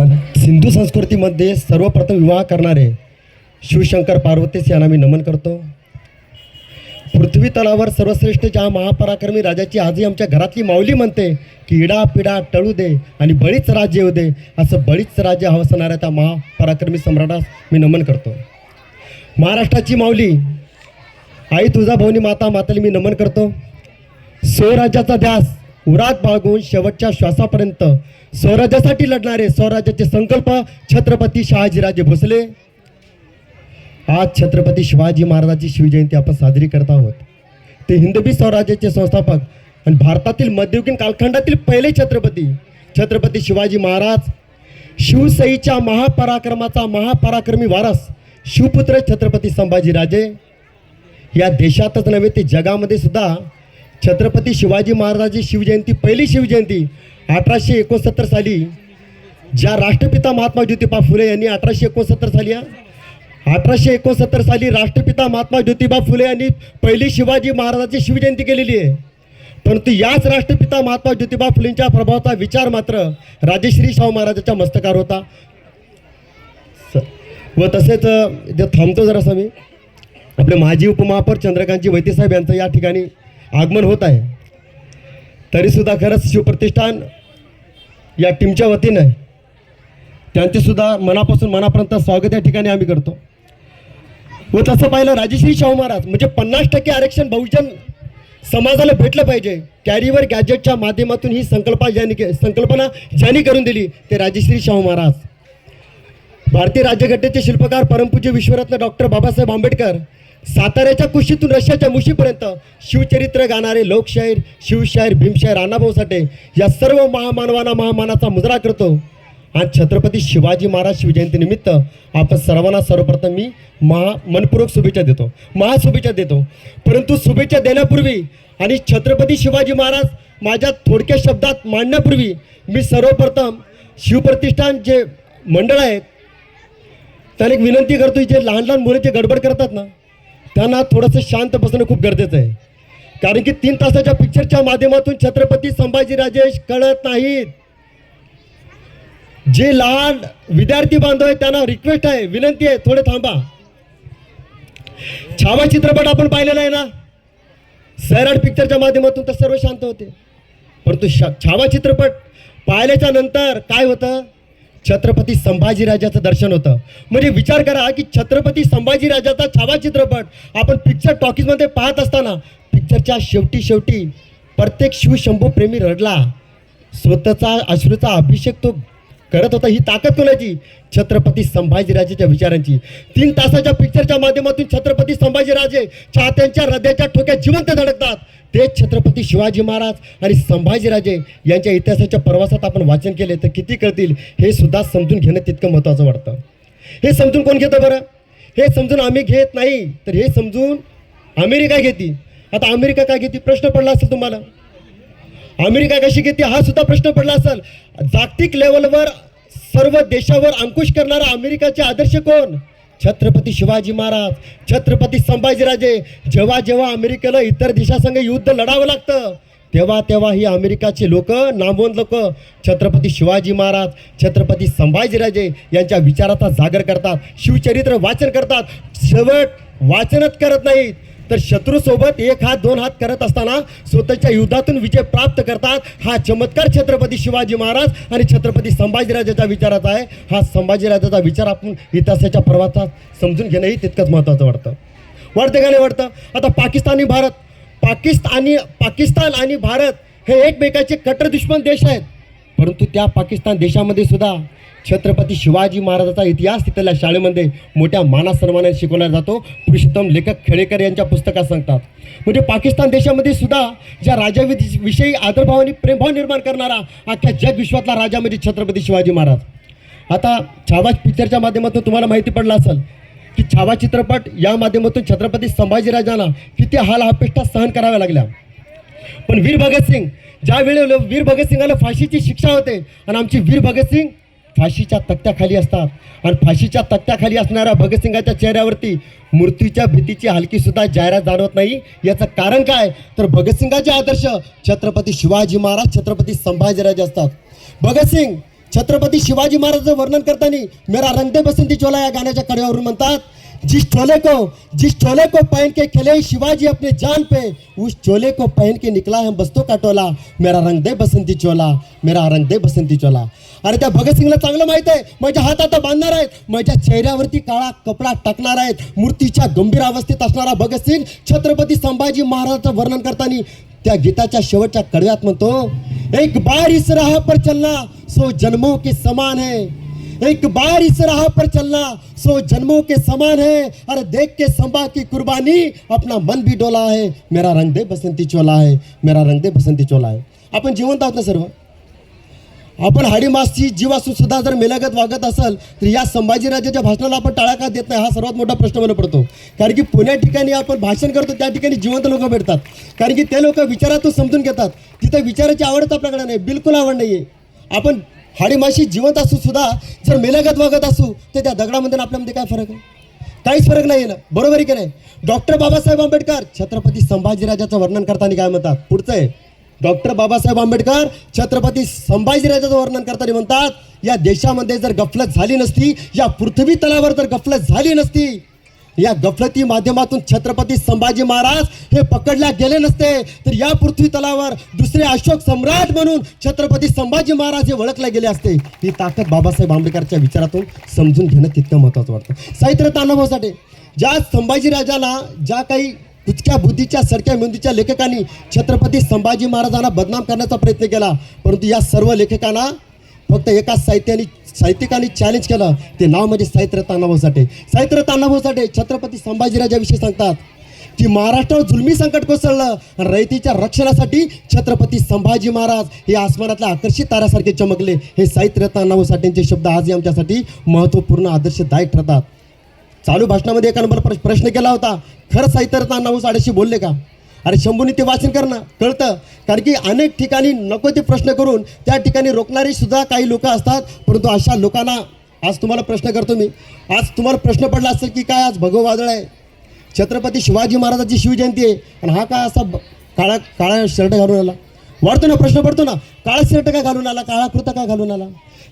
सिंधू संस्कृतीमध्ये सर्वप्रथम विवाह करणारे शिवशंकर पार्वतीस यांना मी नमन करतो. पृथ्वी तलावर सर्वश्रेष्ठ ज्या महापराक्रमी राजाची आजही आमच्या घरातली माऊली म्हणते की इडा पिडा टळू दे आणि बळीच राज्य येऊ दे असं बळीच राज्य हवसणाऱ्या त्या महापराक्रमी सम्राटास मी नमन करतो. महाराष्ट्राची माऊली आई तुझा भवनी माता मातली मी नमन करतो. स्वराज्याचा ध्यास उरात बाळगून शेवटच्या श्वासापर्यंत स्वराज्यासाठी लढणारे स्वराज्याचे संकल्प छत्रपती शहाजीराजे भोसले. आज छत्रपती शिवाजी महाराजांची शिवजयंती आपण साजरी करत आहोत. ते हिंदवी स्वराज्याचे संस्थापक आणि भारतातील मध्ययुगीन कालखंडातील पहिले छत्रपती छत्रपती शिवाजी महाराज. शिवसईच्या महापराक्रमाचा महापराक्रमी वारस शिवपुत्र छत्रपती संभाजीराजे. या देशातच नव्हे ते जगामध्ये सुद्धा छत्रपती शिवाजी महाराजांची शिवजयंती पहिली शिवजयंती अठराशे एकोणसत्तर साली. ज्या राष्ट्रपिता महात्मा ज्योतिबा फुले यांनी अठराशे एकोणसत्तर साली अठराशे एकोणसत्तर साली राष्ट्रपिता महात्मा ज्योतिबा फुले यांनी पहिली शिवाजी महाराजांची शिवजयंती केलेली आहे. परंतु याच राष्ट्रपिता महात्मा ज्योतिबा फुलेंच्या प्रभावाचा विचार मात्र राजेश्री शाहू महाराजांच्या मस्तकार होता. व तसेच अ, थांबतो जरासा मी. आपले माजी उपमहापौर चंद्रकांतजी वैते यांचं या ठिकाणी आगमन होत आहे. तरीसुद्धा खरंच शिवप्रतिष्ठान या टीमच्या वतीनं त्यांचेसुद्धा मनापासून मनापर्यंत स्वागत या ठिकाणी आम्ही करतो. व तसं पाहिलं राजश्री शाहू महाराज म्हणजे पन्नास टक्के आरक्षण बहुजन समाजाला भेटलं पाहिजे. कॅरीवर गॅजेटच्या माध्यमातून ही संकल्पना ज्यांनी के- संकल्पना ज्यांनी करून दिली ते राजश्री शाहू महाराज. भारतीय राज्यघटनेचे शिल्पकार परमपूज्य विश्वरत्न डॉक्टर बाबासाहेब आंबेडकर साताऱ्याच्या कुशीतून रशियाच्या मुशीपर्यंत शिवचरित्र गाणारे लोकशाहीर शिवशाहीर भीमशाहीर अण्णाभाऊ साठे या सर्व महामानवाना महामानाचा मुजरा करतो. आणि छत्रपती शिवाजी महाराज शिवजयंतीनिमित्त आपण सर्वांना सर्वप्रथम मी महा मनपूर्वक शुभेच्छा देतो. महाशुभेच्छा देतो. परंतु शुभेच्छा देण्यापूर्वी आणि छत्रपती शिवाजी महाराज माझ्या थोडक्या शब्दात मांडण्यापूर्वी मी सर्वप्रथम शिवप्रतिष्ठान जे मंडळ आहेत त्याला एक विनंती करतो जे लहान लहान मुलं जे गडबड करतात ना त्यांना थोडंसं शांत बसणं खूप गरजेचं आहे. कारण की तीन तासाच्या पिक्चरच्या माध्यमातून छत्रपती संभाजीराजे कळत नाहीत. जे लहान विद्यार्थी बांधव आहेत त्यांना रिक्वेस्ट आहे विनंती आहे थोडे थांबा. छावा चित्रपट आपण पाहिलेला आहे ना? सैराट पिक्चरच्या माध्यमातून तर सर्व शांत होते. परंतु छावा चित्रपट पाहिल्याच्या नंतर काय होतं? छत्रपती संभाजीराजाचं दर्शन होतं. म्हणजे विचार करा की छत्रपती संभाजीराजाचा छावा चित्रपट आपण पिक्चर टॉकीजमध्ये पाहत असताना पिक्चरच्या शेवटी शेवटी प्रत्येक शिवशंभू प्रेमी रडला. स्वतःचा अश्रूचा अभिषेक तो करत होता. ही ताकद कोणाची? छत्रपती संभाजीराजेच्या विचारांची. तीन तासाच्या पिक्चरच्या माध्यमातून छत्रपती संभाजीराजे चाहत्यांच्या हृदयाच्या ठोक्यात जिवंत धडकतात. तेच छत्रपती शिवाजी महाराज आणि संभाजीराजे यांच्या इतिहासाच्या प्रवासात आपण वाचन केले तर किती कळतील? हे सुद्धा समजून घेणं तितकं महत्त्वाचं वाटतं. हे समजून कोण घेतं बरं? हे समजून आम्ही घेत नाही. तर हे समजून अमेरिका घेते. आता अमेरिका काय घेते? प्रश्न पडला असेल तुम्हाला. अमेरिका कशी घेते? हा सुद्धा प्रश्न पडला असेल. जागतिक लेवलवर सर्व देशावर अंकुश करणारा अमेरिकाचे आदर्श कोण? छत्रपती शिवाजी महाराज छत्रपती संभाजीराजे जेव्हा जेव्हा अमेरिकेला इतर देशासंग युद्ध लढावं लागतं तेव्हा तेव्हा ही अमेरिकाचे लोक नामवंत लोक छत्रपती शिवाजी महाराज छत्रपती संभाजीराजे यांच्या विचाराचा जागर करतात शिवचरित्र वाचन करतात. शेवट वाचनच करत नाहीत. तर शत्रूसोबत एक हात दोन हात करत असताना स्वतःच्या युद्धातून विजय प्राप्त करतात. हा चमत्कार छत्रपती शिवाजी महाराज आणि छत्रपती संभाजीराजाच्या विचाराचा आहे. हा संभाजीराजाचा विचार आपण इतिहासाच्या प्रवासात समजून घेणंही तितकंच महत्त्वाचं वाटतं. वाटतं का नाही वाटतं आता पाकिस्तान आणि भारत पाकिस्तानी पाकिस्तान आणि भारत हे एकमेकाचे कट्टर दुश्मन देश आहेत. परंतु त्या पाकिस्तान देशामध्ये सुद्धा छत्रपती शिवाजी महाराजाचा इतिहास तिथल्या शाळेमध्ये मोठ्या मानासन्मानाने शिकवला जातो. पुरुषोत्तम लेखक खेडेकर यांच्या पुस्तकात सांगतात. म्हणजे पाकिस्तान देशामध्ये सुद्धा ज्या राजाविषयी विषयी आदरभाव आणि प्रेमभाव निर्माण करणारा अख्ख्या जग विश्वातला राजा म्हणजे छत्रपती शिवाजी महाराज. आता छावा पिक्चरच्या माध्यमातून तुम्हाला माहिती पडलं असेल की छावा चित्रपट या माध्यमातून छत्रपती संभाजीराजांना किती हाल अपेष्टा सहन कराव्या लागल्या. पण वीर भगतसिंग ज्या वेळेला वीर भगतसिंगाला फाशीची शिक्षा होते आणि आमची वीर भगतसिंग फाशीच्या तक्त्याखाली असतात. आणि फाशीच्या तक्त्याखाली असणाऱ्या भगतसिंगाच्या चेहऱ्यावरती मृत्यूच्या भीतीची हलकीसुद्धा जाहिरात जाणवत नाही. याचं कारण काय? तर भगतसिंगाचे आदर्श छत्रपती शिवाजी महाराज छत्रपती संभाजीराजे असतात. भगतसिंग छत्रपती शिवाजी महाराजांचं वर्णन करताना मेरा रंगदे बसंती चोला या गाण्याच्या कड्यावरून म्हणतात जिस चोले को जिस चोले को पहन के खेले शिवाजी अपने जान पे उस चोले को पहन के निकला है बस्तों का टोला। मेरा रंग दे बसंती चोला मेरा रंग दे बसंती चोला। अरे त्या भगतसिंगला चांगलं माहीत आहे माझ्या हातात बांधणार आहेत माझ्या चेहऱ्यावरती काळा कपडा टाकणार आहेत मूर्तीच्या गंभीर अवस्थेत असणारा भगतसिंग छत्रपती संभाजी महाराजांचं वर्णन करताना त्या गीताच्या शेवटच्या कडव्यात म्हणतो एक बार इस राह पर चलना सो जन्मों के समान है. एक बार इस राह पर चलना सो जन्मों के समान है अरे देख के संभा की कुर्बानी अपना मन भी डोला है। मेरा रंग दे बसंती चोला है मेरा रंग दे बसंती चोला है। आपण जिवंत आहोत ना सर्व? आपण हाडीमासची जीवासून जीव सुद्धा जर मेलागत वागत असेल तर या संभाजीराजाच्या भाषणाला आपण टाळा का देत नाही? हा सर्वात मोठा प्रश्न मला पडतो. कारण की पुण्या ठिकाणी आपण भाषण करतो त्या ठिकाणी जिवंत लोक भेटतात. कारण की ते लोक विचारातून समजून घेतात. तिथे विचाराची आवडच आपल्याकडे नाही बिलकुल आवड नाही आहे आपण हाडीमाशी जिवंत असू सुद्धा जर मेलागत वागत असू तर त्या दगडामध्ये आपल्यामध्ये काय फरक आहे? काहीच फरक नाही आहे ना बरोबर आहे की नाही? डॉक्टर बाबासाहेब आंबेडकर छत्रपती संभाजीराजाचं वर्णन करताना काय म्हणतात? पुढचं आहे. डॉक्टर बाबासाहेब आंबेडकर छत्रपती संभाजीराजाचं वर्णन करताना म्हणतात या देशामध्ये जर गफलत झाली नसती या पृथ्वी तलावर जर गफलत झाली नसती या गफलती माध्यमातून छत्रपती संभाजी महाराज हे पकडल्या गेले नसते. तर या पृथ्वी तलावर दुसरे अशोक सम्राट म्हणून छत्रपती संभाजी महाराज हे ओळखले गेले असते. ही ताकद बाबासाहेब आंबेडकरच्या विचारातून समजून घेणं तितकं महत्त्वाचं वाटतं. साहित्य तानाभाऊसाठी ज्या संभाजीराजाला ज्या काही कुचक्या बुद्धीच्या सडक्या मेंदूच्या लेखकांनी छत्रपती संभाजी महाराजांना बदनाम करण्याचा प्रयत्न केला परंतु या सर्व लेखकांना फक्त एका साहित्याने साहित्यिकांनी चॅलेंज केलं. ते नाव म्हणजे साहित्यरत्न अण्णाभाऊ साठे साहित्यरत्न अण्णाभाऊ साठे छत्रपती संभाजीराजाविषयी सांगतात की महाराष्ट्रावर जुलमी संकट कोसळलं. रयतीच्या रक्षणासाठी छत्रपती संभाजी महाराज हे आसमानातल्या आकर्षित ताऱ्यासारखे चमकले. हे साहित्यरत्न अण्णाभाऊ साठेंचे शब्द आजही आमच्यासाठी महत्त्वपूर्ण आदर्शदायक ठरतात. चालू भाषणामध्ये एका नंबर प्र- प्रश्न केला होता खरं साहित्यरत्न अण्णाभाऊ साठेशी बोलले का? अरे शंभूने ते वाचन करणं कळतं? कारण की अनेक ठिकाणी नको ते प्रश्न करून त्या ठिकाणी रोखणारे सुद्धा काही लोक असतात. परंतु अशा लोकांना आज तुम्हाला प्रश्न करतो मी. आज तुम्हाला प्रश्न पडला असेल की काय आज भगव वादळ आहे? छत्रपती शिवाजी महाराजांची शिवजयंती आहे. आणि हा काय असा काळा काळा शर्ट घालून आला? वाढतो ना प्रश्न पडतो ना? काळा शर्ट का घालून आला? काळा कुर्ता का घालून आला?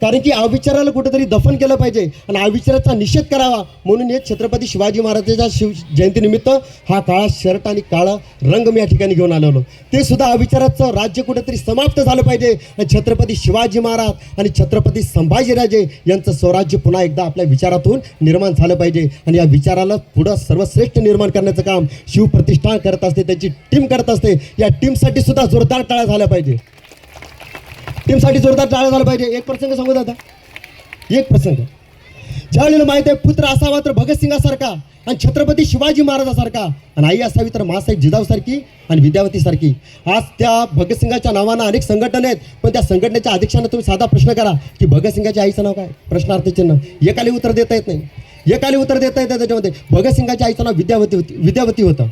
कारण की अविचाराला कुठेतरी दफन केलं पाहिजे आणि अविचाराचा निषेध करावा म्हणून हे छत्रपती शिवाजी महाराजांच्या शिव जयंतीनिमित्त हा काळा शर्ट आणि काळा रंग मी या ठिकाणी घेऊन आलेलो. ते सुद्धा अविचाराचं राज्य कुठेतरी समाप्त झालं पाहिजे. आणि छत्रपती शिवाजी महाराज आणि छत्रपती संभाजीराजे यांचं स्वराज्य पुन्हा एकदा आपल्या विचारातून निर्माण झालं पाहिजे. आणि या विचाराला पुढं सर्वश्रेष्ठ निर्माण करण्याचं काम शिवप्रतिष्ठान करत असते त्याची टीम करत असते. या टीमसाठी सुद्धा जोरदार टाळा झाला पाहिजे. टीमसाठी जोरदार टाळा झाला पाहिजे. एक प्रसंग सांगू दादा. एक प्रसंग. ज्यावेळेला माहिती आहे पुत्र असावा तर भगतसिंगासारखा आणि छत्रपती शिवाजी महाराजासारखा आणि आई असावी तर मासाहेब जिजाऊसारखी आणि विद्यावतीसारखी. आज त्या भगतसिंगाच्या नावानं अनेक संघटना आहेत पण त्या संघटनेच्या अध्यक्षांना तुम्ही साधा प्रश्न करा की भगतसिंगाच्या आईचं नाव काय? प्रश्नार्थचिन्ह एकाली उत्तर देता येत नाही. एकाली उत्तर देता येतं त्याच्यामध्ये. भगतसिंगाच्या आईचं नाव विद्यावती होती विद्यावती होतं.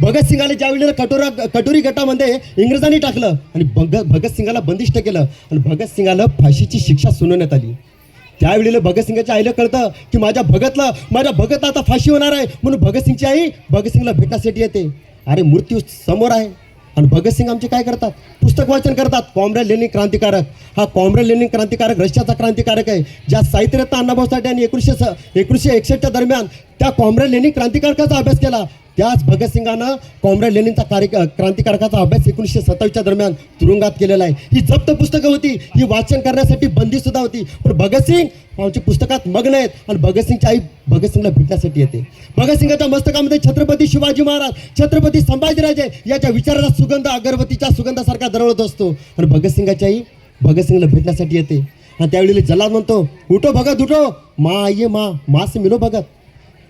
भगतसिंगाला ज्या वेळेला कटोरा कटोरी गटामध्ये इंग्रजांनी टाकलं आणि भग भगतसिंगाला बंदिष्ट केलं आणि भगतसिंगाला फाशीची शिक्षा सुनावण्यात आली. त्यावेळेला भगतसिंगाच्या आईला कळतं की माझ्या भगतला माझ्या भगतला आता फाशी होणार आहे. म्हणून भगतसिंगची आई भगतसिंगला भेटण्यासाठी येते. अरे मृत्यू समोर आहे. आणि भगतसिंग आमचे काय करतात? पुस्तक वाचन करतात. कॉम्रेड लेनिन क्रांतिकारक. हा कॉम्रेड लेनिन क्रांतिकारक रशियाचा क्रांतिकारक आहे. ज्या साहित्यरत्न अण्णाभाऊ साठे यांनी एकोणीसशे स एकोणीसशे एकसष्टच्या दरम्यान त्या कॉम्रेड लेनिन क्रांतिकारकाचा अभ्यास केला. त्याच भगतसिंगानं कॉम्रेड लेनिनचा कार्य क्रांतिकारकाचा अभ्यास एकोणीसशे सत्तावीसच्या दरम्यान तुरुंगात केलेला आहे. ही जप्त पुस्तकं होती ही वाचन करण्यासाठी बंदी सुद्धा होती. पण भगतसिंग आमच्या पुस्तकात मग्न आहेत आणि भगतसिंगची आई भगतसिंगला भेटण्यासाठी येते. भगतसिंगाच्या मस्तकामध्ये छत्रपती शिवाजी महाराज छत्रपती संभाजीराजे याच्या विचाराचा सुगंध अगरबत्तीच्या सुगंधासारखा दरवळत असतो. आणि भगतसिंगाची आई भगतसिंगला भेटण्यासाठी येते. आणि त्यावेळेला जल्लाद म्हणतो उठो भगत उठो. मा ये मा मास मिलो भगत.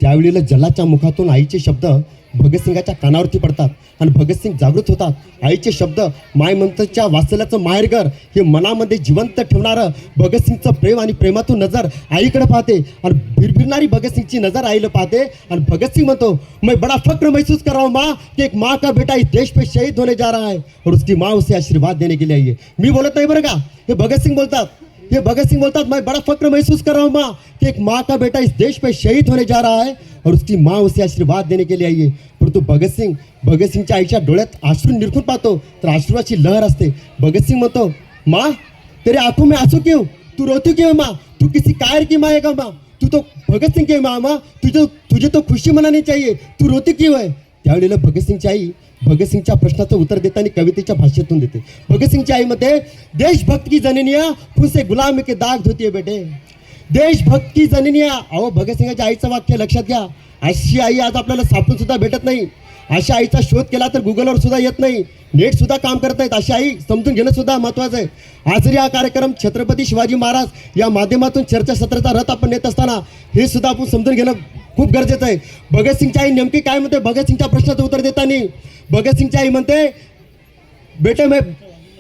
त्यावेळेला जलाच्या मुखातून आईचे शब्द भगतसिंगाच्या कानावरती पडतात आणि भगतसिंग जागृत होतात. आईचे शब्द मायमंत्रच्या वाचल्याचं माहेरघर हे मनामध्ये जिवंत ठेवणारं भगतसिंगचं प्रेम आणि प्रेमातून नजर आईकडे पाहते आणि भिरभिरणारी भगतसिंगची नजर आईला पाहते आणि भगतसिंग म्हणतो मैं बड़ा फक्र महसूस कर रहा हूँ माँ कि एक माँ का बेटा इस देश पे शहीद होने जा रहा है और उसकी माँ उसे आशीर्वाद देने के लिए आई है. मी बोलत नाही बरं का? हे भगतसिंग बोलतात ये भगत सिंह बोलता मैं बड़ा फक्र महसूस कर रहा हूँ माँ कि एक माँ का बेटा इस देश में शहीद होने जा रहा है और उसकी माँ उसे आशीर्वाद देने के लिए आई है। परंतु भगत सिंग भगत सिंगच्या आईच्या डोळ्यात आश्रू निरखून पाहतो तर आश्रूची लहर असते. भगत सिंग म्हणतो माँ तेरे आंखों में आंसू क्यों? तू रोती क्यों माँ? तू किसी कायर की माँ है क्या माँ? तू तो भगत सिंग की माँ माँ? तुझे तुझे तो खुशी मनानी चाहिए। तू रोती क्यों आहे त्यावेळेला भगतसिंगची आई भगतसिंगच्या प्रश्नाचं उत्तर देताना कवितेच्या भाषेतून देते. भगतसिंगच्या आईमध्ये देशभक्त की जननिया फुसे गुलाम के दाग धोती बेटे. देशभक्त की जननिया. अहो भगतसिंगाच्या आईचं वाक्य लक्षात घ्या. अशी आई आज आपल्याला सापडून सुद्धा भेटत नाही. अशा आईचा शोध केला तर गुगलवर सुद्धा येत नाही. नेट सुद्धा काम करत नाहीत. अशी आई समजून घेणं सुद्धा महत्त्वाचं आहे. आज हा कार्यक्रम छत्रपती शिवाजी महाराज या माध्यमातून चर्चासत्राचा रथ आपण नेत असताना हे सुद्धा आपण समजून घेणं खूप गरजेचं आहे. भगतसिंगच्या आई नेमकी काय म्हणते? भगतसिंगच्या प्रश्नाचं उत्तर देताना भगतसिंगची आई म्हणते, बेटे मैं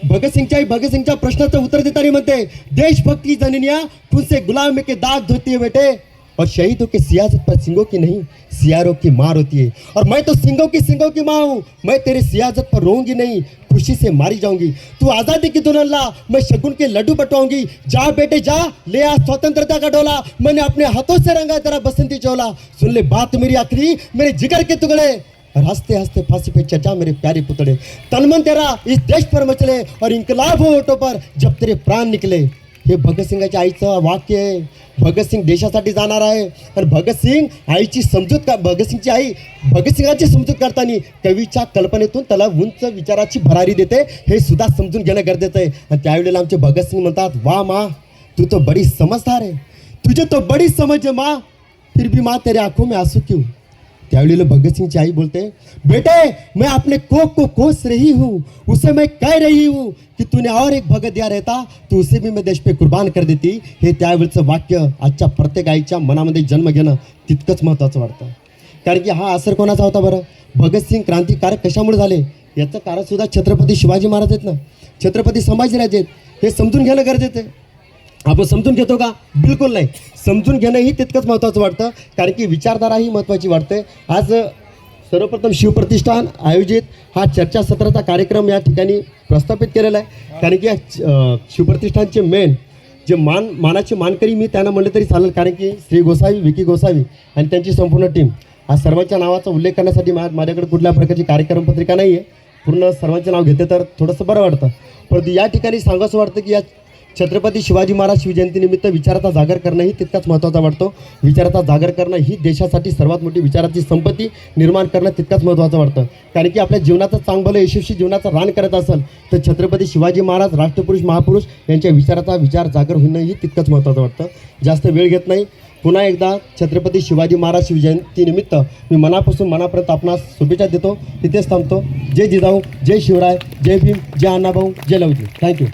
भगत सिंगच्या आई, भगत सिंगच्या प्रश्नाचं उत्तर देताना म्हणते, देशभक्ति जननिया तुझसे गुलाम के दाग धोती है बेटे। और शहीदों के सियासत पर सिंगों की नहीं, सियारों की मार होती है। और मैं तो सिंगों की सिंगों की माँ हूँ। मैं तेरे सियासत पर रोऊँगी नहीं, खुशी से मारी जाऊँगी। तू आज़ादी की दुल्हन ला, मैं शगुन के लड्डू बटवाऊँगी। जा बेटे, जा, ले आ स्वतंत्रता का डोला। मैंने अपने हाथों से रंगा तेरा बसंती चोला। सुन ले बात मेरी आखिरी, मेरे जिगर के टुकड़े रास्ते हंसते फांसी पे चचा मेरे प्यारे पुतड़े तनमन तेरा इस देश पर मचले और इनकलाब हो ओटो पर। जब तेरे प्राण निकले हे भगतसिंगाच्या आईचं वाक्य आहे भगतसिंग देशासाठी जाणार आहे आणि भगतसिंग आईची समजूत का भगतसिंगची आई भगतसिंगाची समजूत करताना कवीच्या कल्पनेतून त्याला उंच विचाराची भरारी देते हे सुद्धा समजून घेणं गरजेचं आहे. आणि त्यावेळेला आमचे भगतसिंग म्हणतात वा माँ तू तो बड़ी समजदार आहे. तुझे तो बड़ी समज मा माँ. फिर भी माँ तेरे आंखों में आंसू क्यों? त्यावेळेला भगतसिंगची आई बोलते बेटे मैं अपने कोक को कोस रही हूँ उसे मैं कह रही हूँ की तूने और एक भगत दिया रहता तू उसे भी मैं देश पे कुर्बान कर देती। हे त्यावेळचं वाक्य आजच्या प्रत्येक आईच्या मनामध्ये जन्म घेणं तितकंच महत्त्वाचं वाटतं. कारण की हा असर कोणाचा होता बरं? भगतसिंग क्रांतिकारक कशामुळे झाले? याचं कारण सुद्धा छत्रपती शिवाजी महाराज आहेत ना. छत्रपती संभाजीराजे आहेत. हे समजून घेणं गरजेचं आहे. आपण समजून घेतो का? बिलकुल नाही. समजून घेणंही तितकंच महत्त्वाचं वाटतं. कारण की विचारधारा ही महत्त्वाची वाटते. आज सर्वप्रथम शिवप्रतिष्ठान आयोजित हा चर्चासत्राचा कार्यक्रम या ठिकाणी प्रस्थापित केलेला आहे. कारण की या शिवप्रतिष्ठानचे मेन जे मान मानाचे मानकरी मी त्यांना म्हणलं तरी चालेल. कारण की श्री गोसावी विकी गोसावी आणि त्यांची संपूर्ण टीम आज सर्वांच्या नावाचा उल्लेख करण्यासाठी मा माझ्याकडे कुठल्या प्रकारची कार्यक्रम पत्रिका नाही आहे पूर्ण सर्वांचे नाव घेते तर थोडंसं बरं वाटतं. परंतु या ठिकाणी सांगावंसं वाटतं की या छत्रपती शिवाजी महाराज शिवजयंतीनिमित्त विचाराचा जागर करणंही तितकाच महत्त्वाचा वाटतो. विचाराचा जागर करणं ही देशासाठी सर्वात मोठी विचाराची संपत्ती निर्माण करणं तितकाच महत्त्वाचं वाटतं. कारण की आपल्या जीवनाचं चांगलं यशस्वी जीवनाचं रान करत असेल तर छत्रपती शिवाजी महाराज राष्ट्रपुरुष महापुरुष यांच्या विचाराचा विचार जागर होणंही तितकंच महत्त्वाचं वाटतं. जास्त वेळ घेत नाही. पुन्हा एकदा छत्रपती शिवाजी महाराज शिवजयंतीनिमित्त मी मनापासून मनापर्यंत आपणास शुभेच्छा देतो. तिथेच थांबतो. जय जिजाऊ जय शिवराय जय भीम जय अण्णाभाऊ जय लवजी. Thank you